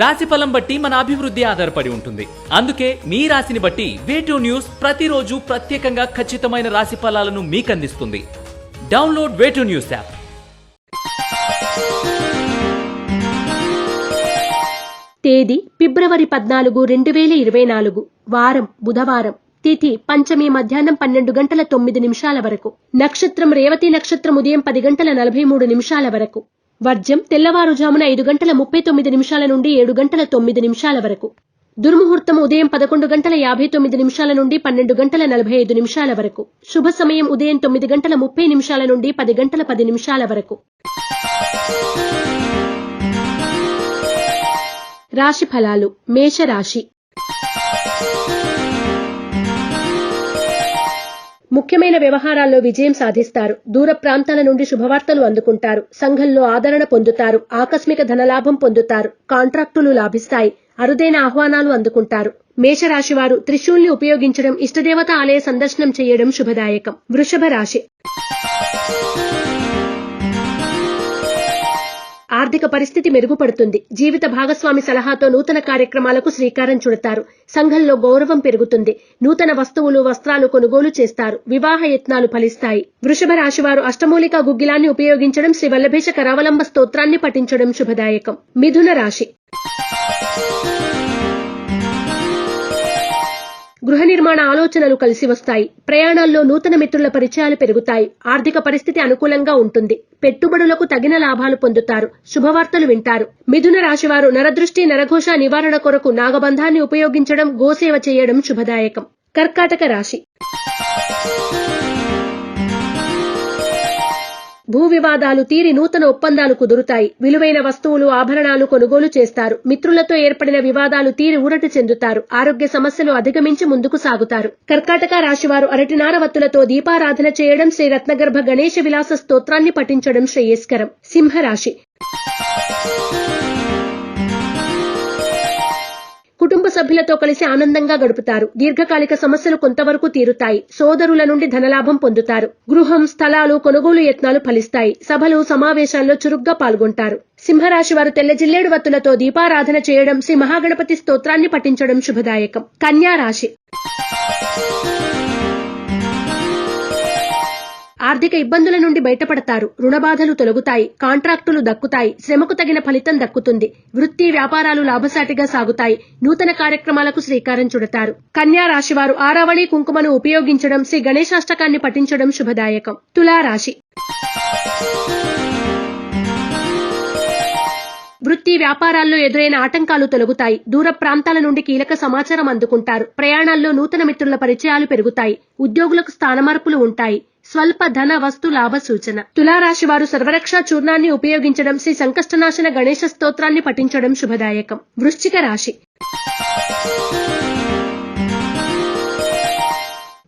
రాశి ఫలం బట్టి మన అభివృద్ధి ఆధారపడి ఉంటుంది. అందుకే మీ రాశిని బట్టి వేటూ న్యూస్ ప్రతిరోజు ప్రత్యేకంగా ఖచ్చితమైన రాశి ఫలాలను మీకు అందిస్తుంది డౌన్లోడ్ వేటూ న్యూస్ యాప్ తేదీ ఫిబ్రవరి పద్నాలుగు రెండు వేల ఇరవై నాలుగు. వారం బుధవారం. తిథి పంచమి మధ్యాహ్నం పన్నెండు గంటల తొమ్మిది నిమిషాల వరకు. నక్షత్రం రేవతి నక్షత్రం ఉదయం పది గంటల నలభై మూడు నిమిషాల వరకు. వర్జం తెల్లవారుజామున ఐదు గంటల ముప్పై తొమ్మిది నిమిషాల నుండి ఏడు గంటల తొమ్మిది నిమిషాల వరకు. దుర్ముహూర్తం ఉదయం పదకొండు గంటల యాభై తొమ్మిది నిమిషాల నుండి పన్నెండు గంటల నలభై ఐదు నిమిషాల వరకు. శుభ సమయం ఉదయం తొమ్మిది గంటల ముప్పై నిమిషాల నుండి పది గంటల పది నిమిషాల వరకు. రాశి ఫలాలు మేషరాశి. ముఖ్యమైన వ్యవహారాల్లో విజయం సాధిస్తారు. దూర ప్రాంతాల నుండి శుభవార్తలు అందుకుంటారు. సంఘంలో ఆదరణ పొందుతారు. ఆకస్మిక ధనలాభం పొందుతారు. కాంట్రాక్టులు లాభిస్తాయి. అరుదైన ఆహ్వానాలు అందుకుంటారు. మేషరాశివారు త్రిశూల్ని ఉపయోగించడం ఇష్టదేవత ఆలయ సందర్శనం చేయడం శుభదాయకం. వృషభ రాశి ఆర్థిక పరిస్థితి మెరుగుపడుతుంది. జీవిత భాగస్వామి సలహాతో నూతన కార్యక్రమాలకు శ్రీకారం చుడతారు. సంఘంలో గౌరవం పెరుగుతుంది. నూతన వస్తువులు వస్త్రాలు కొనుగోలు చేస్తారు. వివాహ యత్నాలు ఫలిస్తాయి. వృషభ రాశివారు అష్టమూలిక గుగ్గిలాన్ని ఉపయోగించడం శ్రీ వల్లభేష కరావలంబ స్తోత్రాన్ని పఠించడం శుభదాయకం. మిథున రాశి. గృహ నిర్మాణ ఆలోచనలు కలిసి వస్తాయి. ప్రయాణాల్లో నూతన మిత్రుల పరిచయాలు పెరుగుతాయి. ఆర్థిక పరిస్థితి అనుకూలంగా ఉంటుంది. పెట్టుబడులకు తగిన లాభాలు పొందుతారు. శుభవార్తలు వింటారు. మిథున రాశివారు నరదృష్టి నరఘోష నివారణ కొరకు నాగబంధాన్ని ఉపయోగించడం గోసేవ చేయడం శుభదాయకం. కర్కాటక రాశి. భూ వివాదాలు తీరి నూతన ఒప్పందాలు కుదురుతాయి. విలువైన వస్తువులు ఆభరణాలు కొనుగోలు చేస్తారు. మిత్రులతో ఏర్పడిన వివాదాలు తీరి ఊరట చెందుతారు. ఆరోగ్య సమస్యలు అధిగమించి ముందుకు సాగుతారు. కర్కాటక రాశివారు అరటినార వత్తులతో దీపారాధన చేయడం శ్రీ రత్నగర్భ గణేష విలాస స్తోత్రాన్ని పఠించడం శ్రేయస్కరం. సింహరాశి కుటుంబ సభ్యులతో కలిసి ఆనందంగా గడుపుతారు. దీర్ఘకాలిక సమస్యలు కొంతవరకు తీరుతాయి. సోదరుల నుండి ధనలాభం పొందుతారు. గృహం స్థలాలు కొనుగోలు యత్నాలు ఫలిస్తాయి. సభలు సమావేశాల్లో చురుగ్గా పాల్గొంటారు. సింహరాశి వారు తెల్ల జిల్లేడు వత్తులతో దీపారాధన చేయడం శ్రీ మహాగణపతి స్తోత్రాన్ని పఠించడం శుభదాయకం. కన్యా రాశి. ఆర్థిక ఇబ్బందుల నుండి బయటపడతారు. రుణబాధలు తొలగుతాయి. కాంట్రాక్టులు దక్కుతాయి. శ్రమకు తగిన ఫలితం దక్కుతుంది. వృత్తి వ్యాపారాలు లాభసాటిగా సాగుతాయి. నూతన కార్యక్రమాలకు శ్రీకారం చుడతారు. కన్యా రాశివారు ఆరావళి కుంకుమను ఉపయోగించడం శ్రీ గణేశాష్టకాన్ని పఠించడం శుభదాయకం. తులారాశి వృత్తి వ్యాపారాల్లో ఎదురైన ఆటంకాలు తొలగుతాయి. దూర ప్రాంతాల నుండి కీలక సమాచారం అందుకుంటారు. ప్రయాణాల్లో నూతన మిత్రుల పరిచయాలు పెరుగుతాయి. ఉద్యోగులకు స్థానమార్పులు ఉంటాయి. స్వల్ప ధన వస్తు లాభ సూచన. తులారాశి వారు సర్వరక్ష చూర్ణాన్ని ఉపయోగించడం శ్రీ సంకష్టనాశన గణేశ స్తోత్రాన్ని పఠించడం శుభదాయకం. వృశ్చిక రాశి.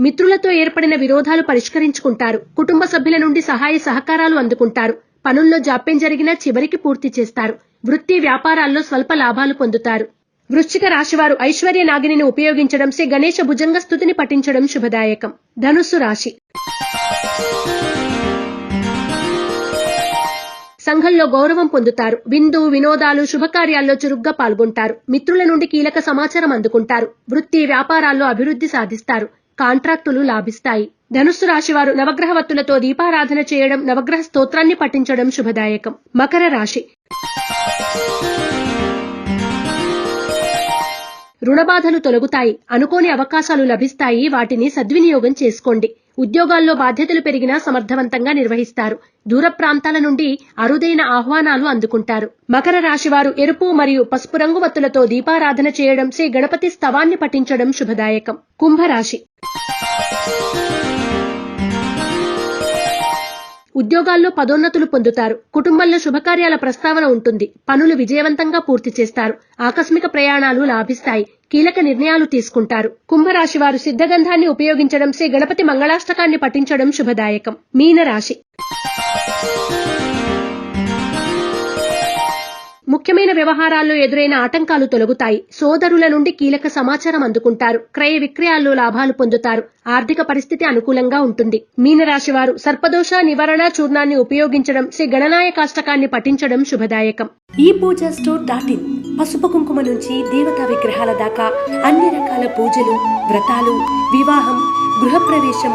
మిత్రులతో ఏర్పడిన విరోధాలు పరిష్కరించుకుంటారు. కుటుంబ సభ్యుల నుండి సహాయ సహకారాలు అందుకుంటారు. పనుల్లో జాప్యం జరిగినా చివరికి పూర్తి చేస్తారు. వృత్తి వ్యాపారాల్లో స్వల్ప లాభాలు పొందుతారు. వృశ్చిక రాశివారు ఐశ్వర్య నాగిని ఉపయోగించడం శ్రీ గణేష భుజంగ స్థుతిని పఠించడం శుభదాయకం. ధనుస్సు రాశి. సంఘంలో గౌరవం పొందుతారు. విందు వినోదాలు శుభకార్యాల్లో చురుగ్గా పాల్గొంటారు. మిత్రుల నుండి కీలక సమాచారం అందుకుంటారు. వృత్తి వ్యాపారాల్లో అభివృద్ధి సాధిస్తారు. కాంట్రాక్టులు లాభిస్తాయి. ధనుస్సు రాశివారు నవగ్రహ వత్తులతో దీపారాధన చేయడం నవగ్రహ స్తోత్రాన్ని పఠించడం శుభదాయకం. మకర రాశి రుణబాధలు తొలగుతాయి అనుకోని అవకాశాలు లభిస్తాయి వాటిని సద్వినియోగం చేసుకోండి. ఉద్యోగాల్లో బాధ్యతలు పెరిగినా సమర్థవంతంగా నిర్వహిస్తారు. దూర ప్రాంతాల నుండి అరుదైన ఆహ్వానాలు అందుకుంటారు. మకర రాశివారు ఎరుపు మరియు పసుపు రంగు వత్తులతో దీపారాధన చేయడం శ్రీ గణపతి స్తవాన్ని పఠించడం శుభదాయకం. కుంభరాశి ఉద్యోగాల్లో పదోన్నతులు పొందుతారు. కుటుంబంలో శుభకార్యాల ప్రస్తావన ఉంటుంది. పనులు విజయవంతంగా పూర్తి చేస్తారు. ఆకస్మిక ప్రయాణాలు లాభిస్తాయి. కీలక నిర్ణయాలు తీసుకుంటారు. కుంభరాశి వారు సిద్ధగంధాన్ని ఉపయోగించడం శ్రీ గణపతి మంగళాష్టకాన్ని పఠించడం శుభదాయకం. మీనరాశి ముఖ్యమైన వ్యవహారాల్లో ఎదురైన ఆటంకాలు తొలగుతాయి. సోదరుల నుండి కీలక సమాచారం అందుకుంటారు. క్రయ విక్రయాల్లో లాభాలు పొందుతారు. ఆర్థిక పరిస్థితి అనుకూలంగా ఉంటుంది. మీనరాశి వారు సర్పదోష నివారణ చూర్ణాన్ని ఉపయోగించడం శ్రీ గణనాయ కాష్టకాన్ని పఠించడం శుభదాయకం. ఈ పూజ స్టోర్ డాట్ ఇన్ పసుపు కుంకుమ నుంచి దేవతా విగ్రహాల దాకా అన్ని రకాల పూజలు వ్రతాలు వివాహం గృహప్రవేశం